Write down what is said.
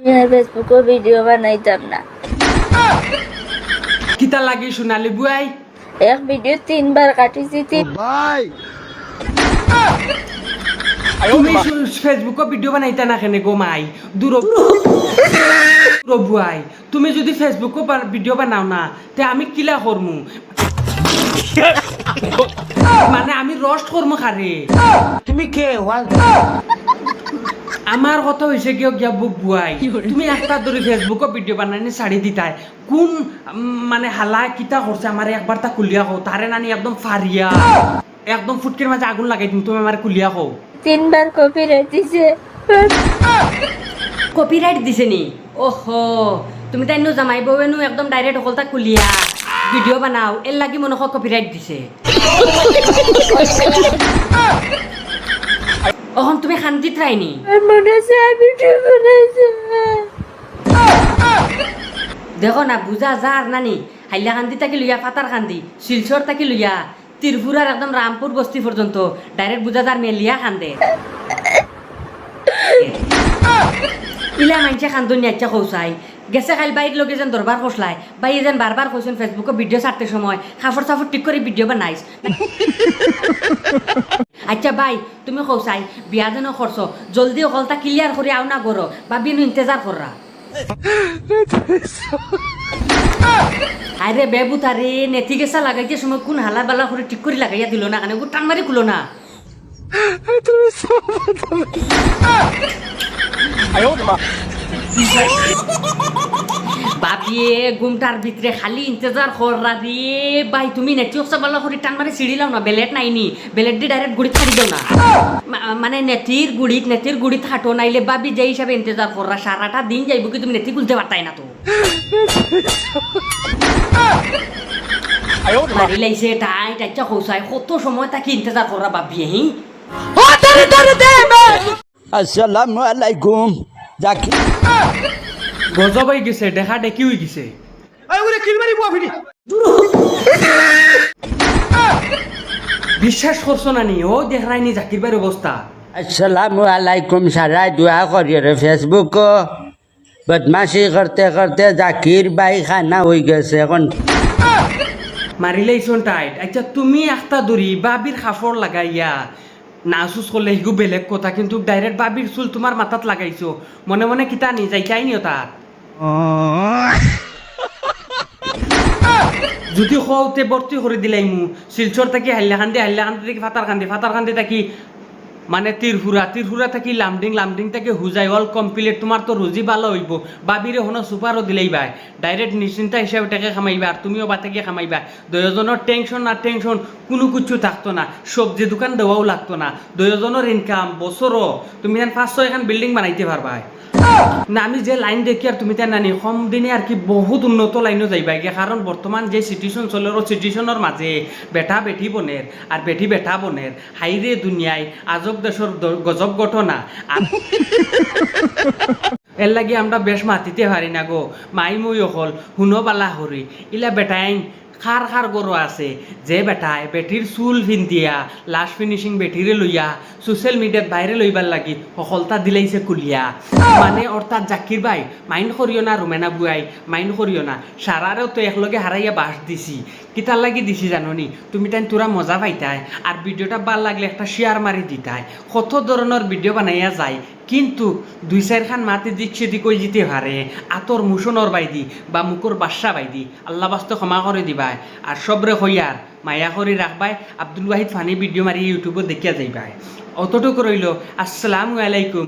আমি ভিডিও বানাইতাম না। কিতা লাগি সোনালি বুয়াই? এক ভিডিও তিনবার কাটিছি তিন তুমি ভিডিও বানাইতা না কেনে গো মাই? দূর দূর বুয়াই তুমি যদি ফেসবুকত ভিডিও বানাও না তে আমি কিলা করমু? মানে আমি রোস্ট করমু খারে। তুমি কে আমার কথা হয়েছে কি গিয়া বুক বুয়াই তুমি একটা ধরে ফেসবুকত ভিডিও বানানি ছাড়ি দিতাই। কোন মানে হালা কিতা করছে আমার একবার তা কুলিয়া কও। তারে নানি একদম ফারিয়া একদম ফুটকের মাঝে আগুন লাগাই দিম তুমি আমার কুলিয়া কও। তিনবার কপি দিছে। কপিরাইট দিছে নি? ওহো তুমি তাই নো জামাই বউয়েনো একদম ডাইরেক্ট অকলতা কুলিয়া। ভিডিও বানাও এর লাগি মনে হয় কপিরাইট দিছে। তুমি ভিডিও বানাইছি দেখো না বুঝা যার নানি হাইলা কান্দি তাকি লইয়া ফাতার কান্দি শিলচর তাকি লইয়া ত্রিপুরার একদম রামপুর বস্তি পর্যন্ত ডাইরেক্ট বুঝা যার মেলিয়া কান্দে ইলা মানছে কান্দন নিয়াচ্ছা কৌসাই গেছে খাইল বাইর লগে যেন দরবার কষলাই বাই যেন বারবার কইছেন ফেসবুকে ভিডিও ছাড়তে সময় খাফর সাফর ঠিক করে ভিডিও বানাইস আচ্ছা বাই তুমি কৌসাই বিয়া যেন খরচ জলদি অকলতা ক্লিয়ার করে আও না গরো বা বিনু ইন্তজার কররা আরে বেবুতা রে নেতি গেছা লাগাইতে সময় কোন হালা বালা করে ঠিক করে লাগাইয়া দিল না কানে টান মারি খুলো না। বাপিয়ে গুমটার ভিতরে খালি ইন্তজার কররা দিয়ে বাই তুমি নেতি অক্সা বালা করে টান মারি সিঁড়ি লাও না বেলেট নাইনি বেলেট দিয়ে ডাইরেক্ট গুড়িত ছাড়ি দাও না। মানে নেতির গুড়িত নেতির গুড়িত হাঁটো নাইলে বাবি যে হিসাবে ইন্তজার কররা সারাটা দিন যাইব কি তুমি নেতি খুলতে পারতাই না তো। মারি লাইছে টাই টাইচা খৌসাই কত সময় তাকে ইন্তজার করা ভাবি হি? আসসালামু আলাইকুম। জাকি গজব হয়ে গেছে দেখা দেখি হয়ে গেছে। বিশ্বাস করছ না নি ও দেখায়নি জাকির ভাইয়ের অবস্থা আসসালামু আলাইকুম সারা দোয়া করি রে ফেসবুক বদমাশি করতে করতে জাকির বাই খানা হয়ে গেছে এখন। মারিলে টাইট আচ্ছা তুমি একটা দড়ি বাবির খাফর লাগাইয়া নাচুস করলে সিগু বেলেগ কথা, কিন্তু ডাইরেক্ট বাবির চুল তোমার মাথাত লাগাইছো। মনে মনে কিতা নি যাইতাই নিও তার যদি কওতে ভর্তি করে দিলাই মু শিলচর থাকি হাল্লা খান্দি হাল্লা খান্দি থাকি ফাতার খান্দি ফাতার খান্দি থাকি মানে তিরহুরা তিরহুরা থাকি লামডিং লামডিং থাকি হুজাই, অল কমপ্লিট তোমার তো রুজি ভালো হইব। বাবিরে হনো সুপারও দিলেই বাই ডাইরেক্ট নিশ্চিন্তা হিসাবে টাকা খামাইবা আর তুমিও বা থেকে খামাইবা। দুজনের টেনশন না টেনশন কোনো কিছু থাকতো না। সবজি দোকান দেওয়াও লাগতো না। দুজনের ইনকাম বছরও তুমি এখন পাঁচশো এখন বিল্ডিং বানাইতে পারবা না, আমি যে লাইন দেখি আর তুমি তাই নানি, কম দিনে আর কি বহুত উন্নত লাইনও যাইবা গিয়ে কারণ বর্তমান যে সিচুয়েশন চলে ও সিচুয়েশনের মাঝে বেটা বেটি বনের আর বেটি বেটা বনের হাইরে দুনিয়ায় আজব দেশর গজব ঘটনা। আর এর লাগি আমরা বেশ মাতিতে পারি না গো। মাই মুই অকল হুনো বালা হরি ইলা বেটাইন খার খার গরু আছে। যে বেটায় বেটির চুল ফিন্দিয়া লাস্ট ফিনিশিং বেটিরে লইয়া সোশ্যাল মিডিয়াত বাইরে লইবার লাগি সফলতা দিলাইছে কুলিয়া। মানে অর্থাৎ জাকির ভাই মাইন্ড করিও না রুমেনা বুয়াই মাইন্ড করিও না। সারারেও তো একলগে হারাইয়া বাস দিছি। কিতার লাগি দিছি জাননি? তুমি তাই তোরা মজা পাইতাই। আর ভিডিওটা ভালো লাগলে একটা শেয়ার মারি দিতাই। কত ধরনের ভিডিও বানাইয়া যায়? কিন্তু দুই চার খান মাতি দিচ্ছে দি কই যেতে পারে আতর মুসনর বাইদি বা মুকুর বাসা বাইদি। আল্লাহ বাস্তে ক্ষমা করে দিবাই আর সবরে হইয়ার মায়া করে রাখবাই। আব্দুল ওয়াহিদ ফানি ভিডিও মারি ইউটিউবত দেখিয়া যাইবাই। অতটুকু রইল। আসসালামু আলাইকুম।